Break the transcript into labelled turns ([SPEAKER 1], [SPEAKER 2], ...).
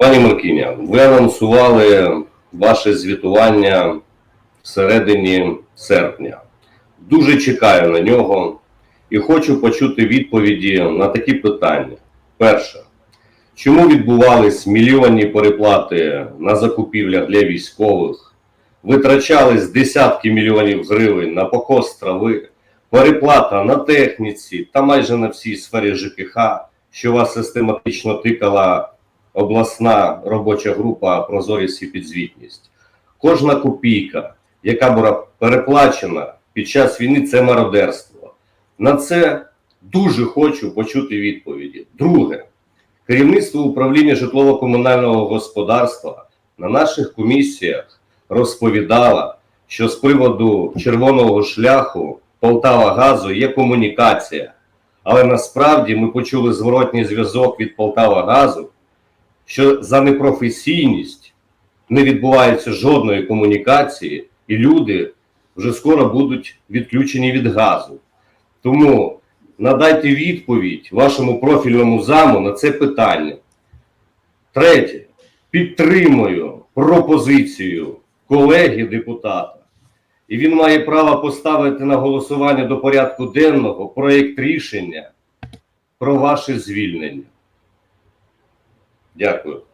[SPEAKER 1] Пані Маркіня, ви анонсували ваше звітування всередині серпня. Дуже чекаю на нього і хочу почути відповіді на такі питання. Перше, чому відбувались мільйонні переплати на закупівлях для військових? Витрачались десятки мільйонів гривень на покос трави, переплата на техніці та майже на всій сфері ЖКХ, що вас систематично тикала обласна робоча група Прозорість і підзвітність. Кожна копійка, яка була переплачена під час війни, це мародерство. На це дуже хочу почути відповіді. Друге, керівництво управління житлово-комунального господарства на наших комісіях розповідало, що з приводу червоного шляху Полтава газу є комунікація. Але насправді ми почули зворотній зв'язок від Полтава газу, що за непрофесійність не відбувається жодної комунікації, і люди вже скоро будуть відключені від газу. Тому надайте відповідь вашому профільному заму на це питання. Третє, підтримую пропозицію колеги депутата, і він має право поставити на голосування до порядку денного проєкт рішення про ваше звільнення. Дякую.